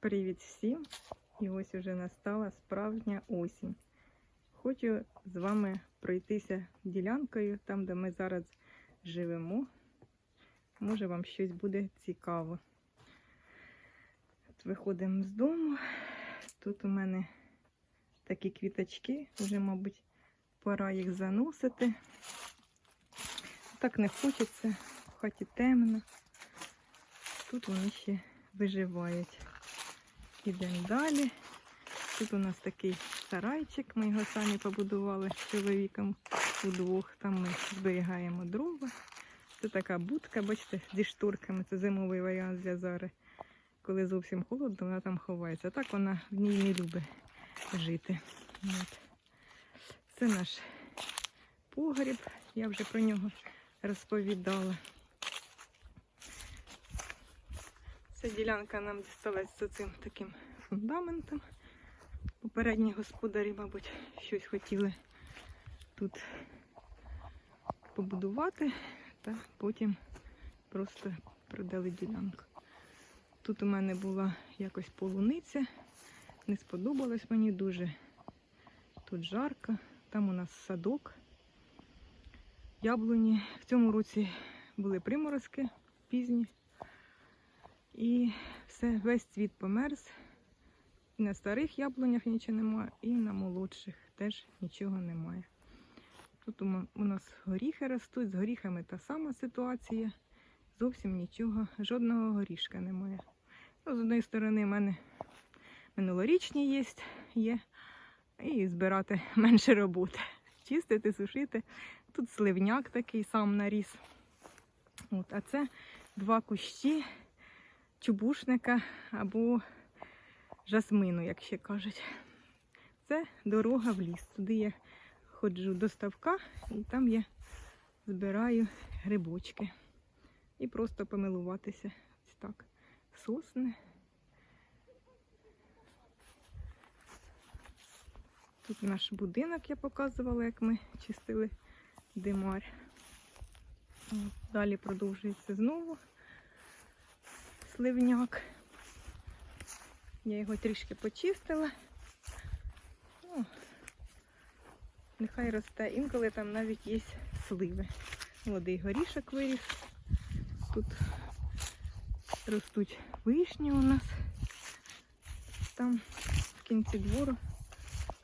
Привіт всім! І ось уже настала справжня осінь. Хочу з вами пройтися ділянкою, там, де ми зараз живемо. Може, вам щось буде цікаво. От виходимо з дому. Тут у мене такі квіточки, вже, мабуть, пора їх заносити. Так не хочеться, в хаті темно. Тут вони ще виживають. Ідемо далі. Тут у нас такий сарайчик, ми його самі побудували з чоловіком удвох. Там ми зберігаємо дрова. Це така будка, бачите, зі шторками. Це зимовий варіант для зари. Коли зовсім холодно, вона там ховається. Так вона в ній не любить жити. От. Це наш погріб. Я вже про нього розповідала. Ця ділянка нам дісталась за цим таким фундаментом. Попередні господарі, мабуть, щось хотіли тут побудувати, та потім просто продали ділянку. Тут у мене була якось полуниця, не сподобалось мені дуже. Тут жарко, там у нас садок, яблуні. В цьому році були приморозки пізні. І все, весь цвіт померз. І на старих яблунях нічого немає, і на молодших теж нічого немає. Тут у нас горіхи ростуть, з горіхами та сама ситуація. Зовсім нічого, жодного горішка немає. Ну, з однієї сторони, в мене минулорічні є, є, і збирати менше роботи. Чистити, сушити. Тут сливняк такий сам наріс. От, а це два кущі чубушника або жасмину, як ще кажуть. Це дорога в ліс. Туди я ходжу до ставка і там я збираю грибочки. І просто помилуватися. Ось так. Сосни. Тут наш будинок я показувала, як ми чистили димар. Далі продовжується знову сливняк. Я його трішки почистила. Ну, нехай росте. Інколи там навіть є сливи. Молодий горішок виріс. Тут ростуть вишні у нас. Там в кінці двору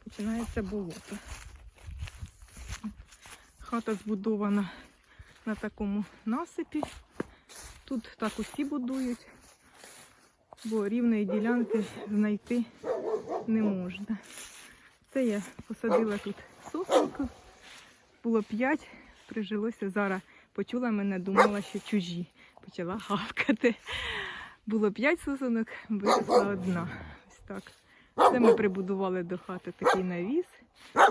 починається болото. Хата збудована на такому насипі. Тут так усі будують, бо рівної ділянки знайти не можна. Це я посадила тут сосенку. Було п'ять, прижилося зараз. Почула мене, думала, що чужі. Почала гавкати. Було п'ять сосенок, виросла одна. Ось так. Це ми прибудували до хати такий навіс.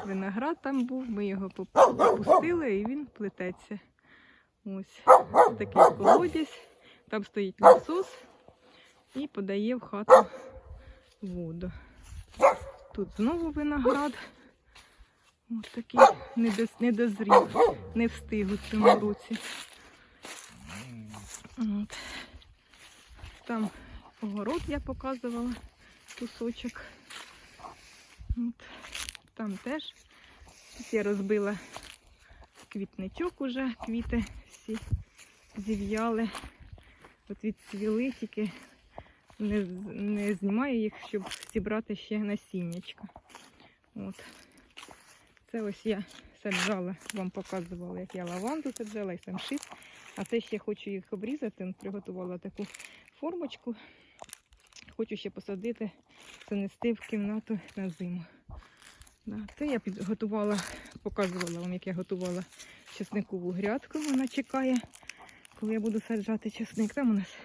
Виноград там був, ми його поп- опустили і він плететься. Ось такий колодязь. Там стоїть насос і подає в хату воду. Тут знову виноград. Ось такий недоз, недозрів, не встиг у цьому році. От. Там огород я показувала, кусочок. От. Там теж Тут я розбила квітничок уже, квіти всі зів'яли. От відцвіли, тільки не, не знімаю їх, щоб зібрати ще насіннячка. От. Це ось я саджала, вам показувала, як я лаванду саджала і самшит. А це ще хочу їх обрізати. Приготувала таку формочку. Хочу ще посадити, занести в кімнату на зиму. Це я підготувала, показувала вам, як я готувала чесникову грядку. Вона чекає, коли я буду саджати чесник. Там у нас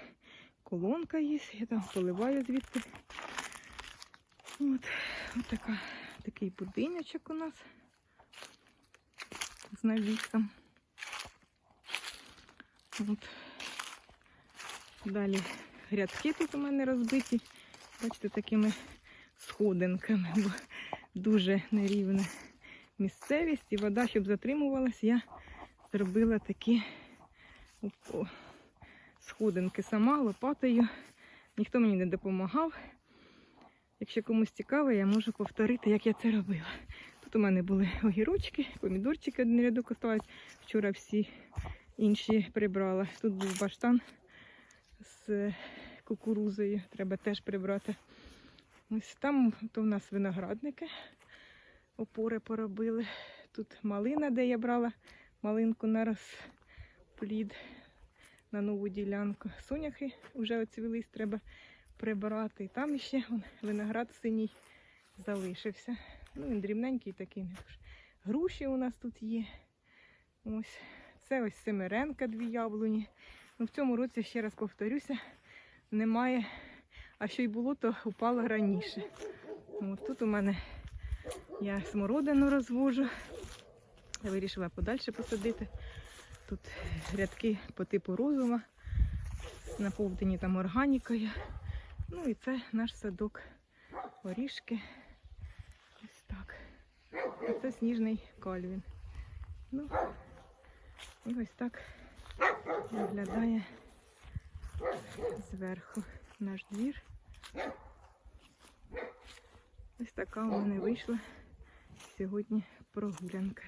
колонка є, я там поливаю звідти. От, от така, такий будиночок у нас з навісом. От. Далі грядки тут у мене розбиті. Бачите, такими сходинками, бо дуже нерівна місцевість і вода, щоб затримувалась, я зробила такі оп- о, сходинки сама лопатою. Ніхто мені не допомагав. Якщо комусь цікаво, я можу повторити, як я це робила. Тут у мене були огірочки, помідорчики один рядок осталось. Вчора всі інші прибрала. Тут був баштан з кукурузою, треба теж прибрати. Ось там то в нас виноградники, опори поробили. Тут малина, де я брала малинку на розплід на нову ділянку. Соняхи вже оцвілись, треба прибирати. І там ще вон, виноград синій залишився. Ну, він дрібненький такий. не. Груші у нас тут є. Ось. Це ось семеренка, дві яблуні. Ну, в цьому році, ще раз повторюся, немає. А що й було, то упало раніше. От тут у мене я смородину розвожу. Я вирішила подальше посадити. Тут рядки по типу розума, наповнені там органікою. Ну і це наш садок. Орішки. Ось так. А це сніжний кальвін. Ну, ось так виглядає зверху наш двір. Ось така у мене вийшла сьогодні прогулянка.